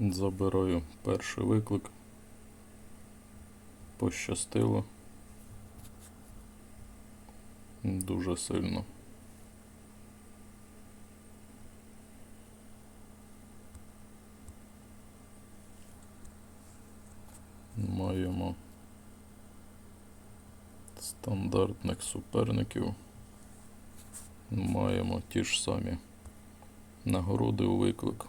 Забираю перший виклик. Пощастило. Дуже сильно. Маємо стандартних суперників. Маємо ті ж самі нагороди у виклик.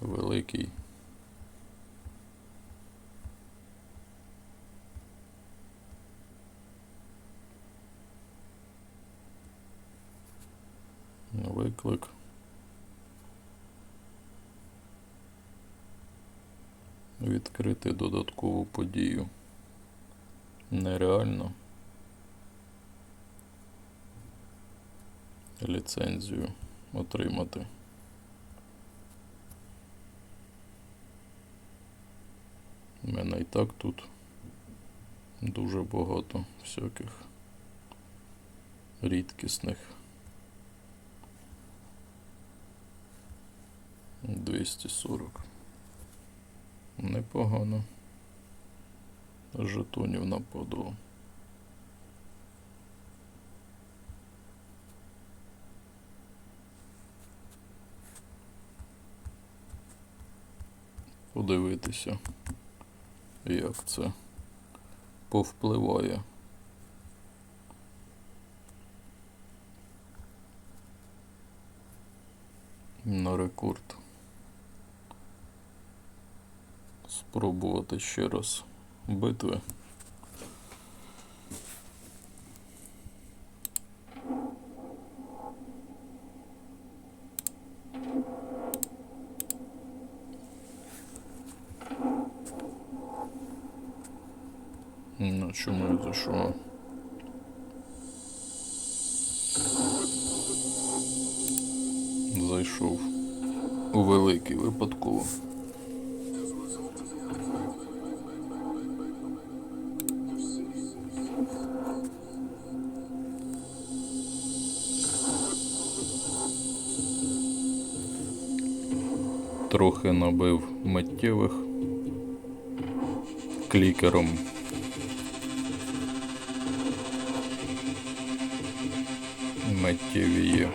Великий. Виклик. Відкрити додаткову подію. Нереально. Ліцензію отримати. Мене і так тут дуже багато всяких рідкісних. 240. Непогано. Жетонів нападало. Подивитися, як це повпливає. На рекорд. Спробувати ще раз битви. На чому я зайшов? Зайшов у великий випадково. Трохи набив миттєвих клікером. Миттєві.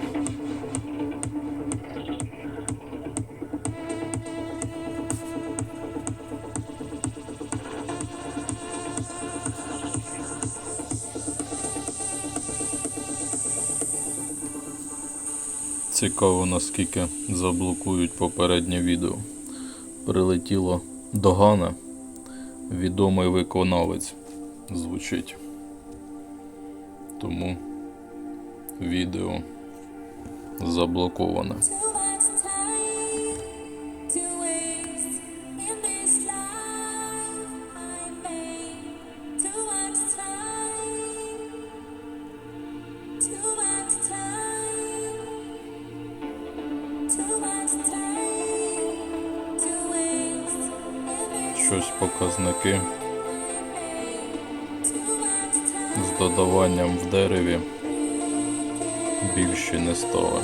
Цікаво, наскільки заблокують попереднє відео. Прилетіло Догана, відомий виконавець звучить. Тому відео заблоковане. Щось показники з додаванням в дереві більші не стали.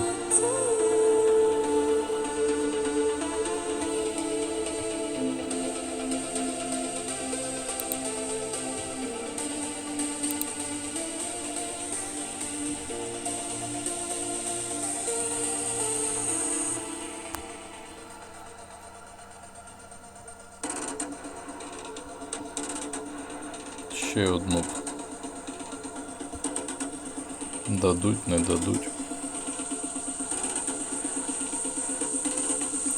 Ще одну. Дадуть, не дадуть.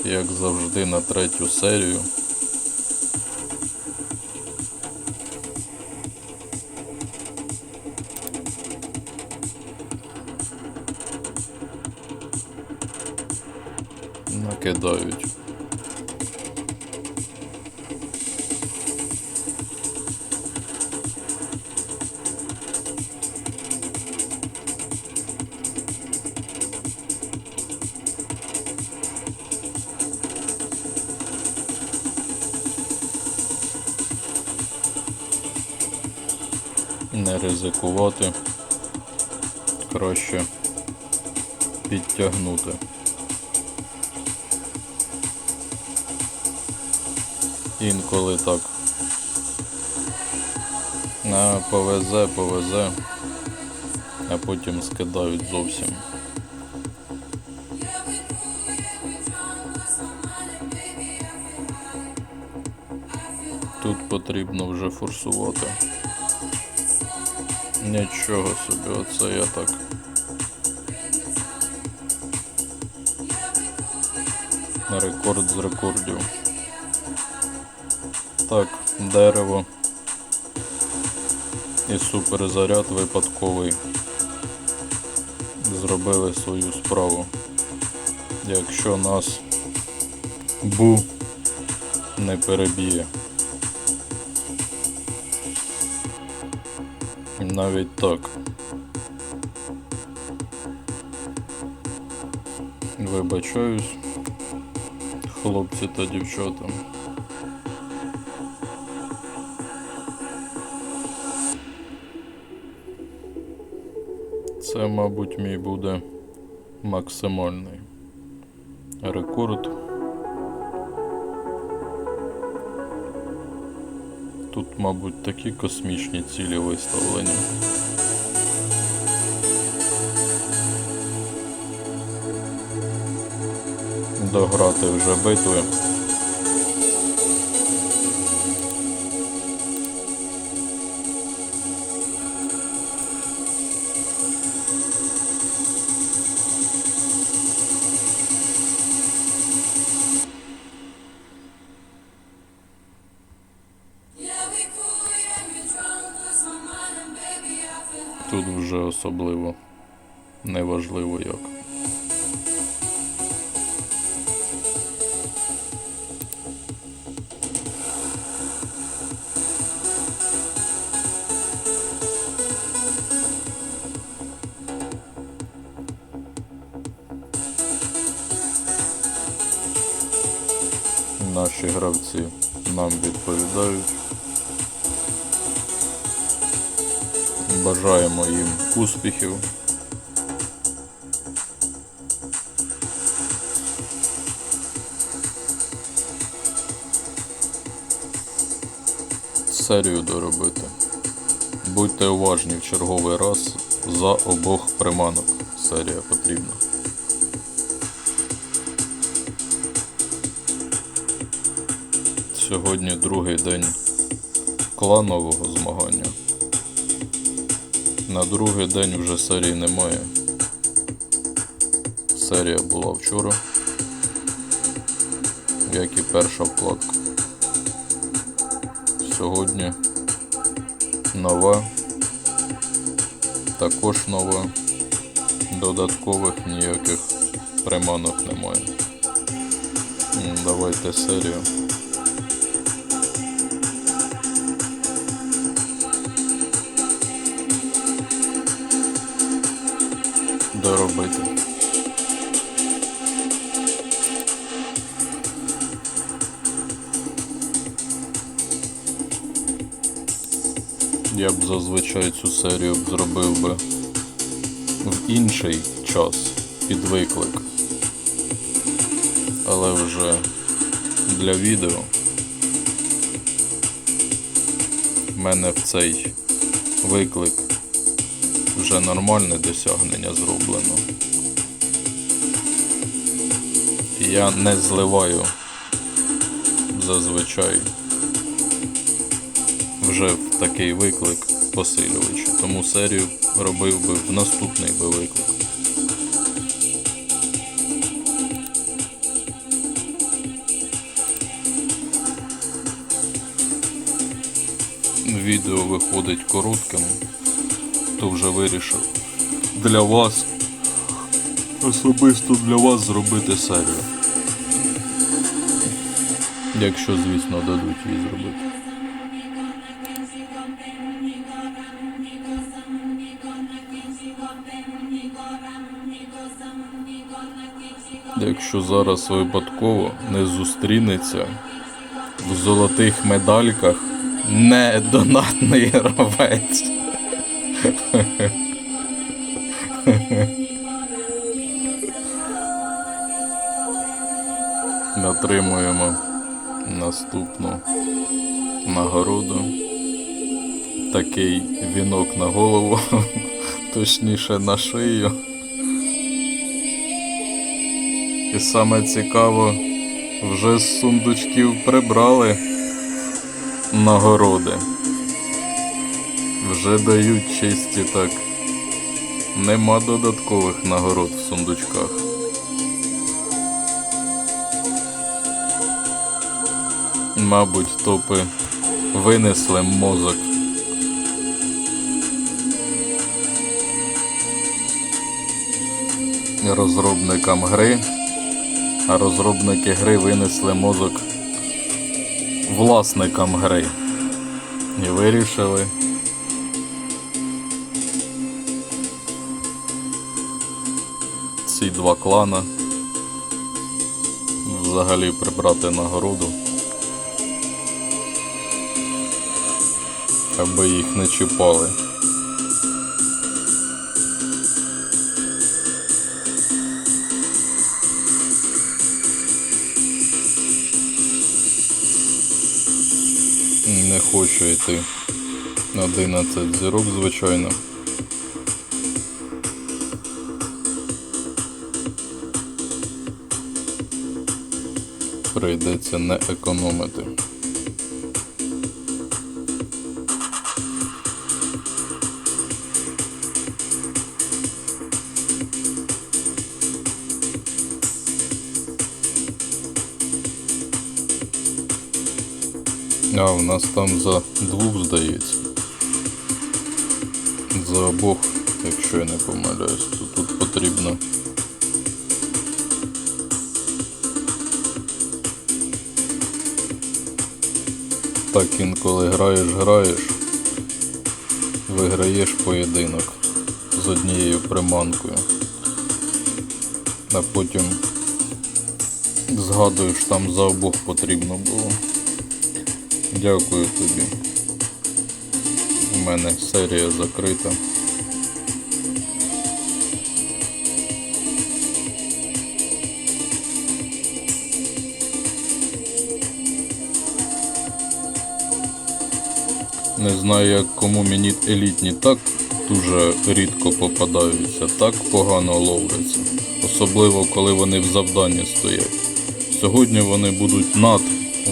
Як завжди на третю серію. Накидають. Не ризикувати. Краще підтягнути. Інколи так. А, повезе, повезе, а потім скидають зовсім. Тут потрібно вже форсувати. Нічого собі, оце я так. Рекорд з рекордів. Так, дерево. І суперзаряд випадковий. Зробили свою справу. Якщо нас бу не переб'є. Навіть так. Вибачаюсь, хлопці та дівчата. Це, мабуть, мій буде максимальний рекорд. Тут, мабуть, такі космічні цілі виставлені. Дограти вже битви. Тут вже особливо неважливо як. Наші гравці нам відповідають. Бажаємо їм успіхів. Серію доробити. Будьте уважні в черговий раз за обох приманок. Серія потрібна. Сьогодні другий день кланового змагання. На другий день вже серії немає. Серія була вчора, як і перша вкладка. Сьогодні нова, також нова, додаткових ніяких приманок немає. Давайте серію. Доробити. Я б зазвичай цю серію б зробив би в інший час під виклик. Але вже для відео в мене в цей виклик вже нормальне досягнення зроблено. Я не зливаю зазвичай вже в такий виклик посилювачі. Тому серію робив би в наступний би виклик. Відео виходить коротким, то вже вирішив для вас, особисто для вас зробити серію. Якщо, звісно, дадуть її зробити. Якщо зараз випадково не зустрінеться в золотих медальках не донатний гравець. Отримуємо наступну нагороду. Такий вінок на голову, точніше на шию. І саме цікаво, вже з сундучків прибрали нагороди. Вже дають чисті так. Нема додаткових нагород в сундучках. Мабуть, топи винесли мозок. Розробникам гри, а розробники гри винесли мозок власникам гри. І вирішили два клана взагалі прибрати нагороду, аби їх не чіпали. Не хочу йти на 11 зірок, звичайно. Прийдеться не економити. А, у нас там за двох здається. За обох, якщо я не помиляюсь, то тут потрібно. Так інколи граєш, граєш, виграєш поєдинок з однією приманкою, а потім згадуєш, там за обох потрібно було. Дякую тобі. У мене серія закрита. Не знаю, як кому мені елітні так дуже рідко попадаються, так погано ловляться. Особливо коли вони в завданні стоять. Сьогодні вони будуть над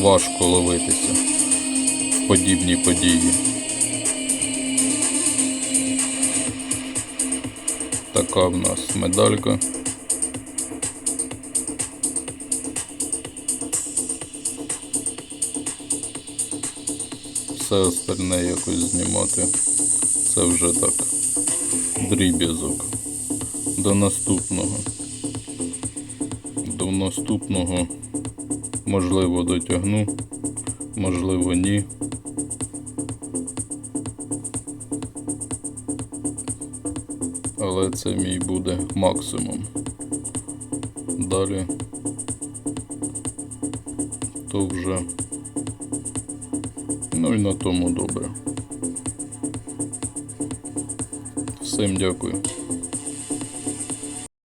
важко ловитися в подібні події. Така в нас медалька. Все остальне якось знімати. Це вже так. Дріб'язок. До наступного. До наступного можливо дотягну, можливо ні. Але це мій буде максимум. Далі то вже ну і на тому добре. Всім дякую.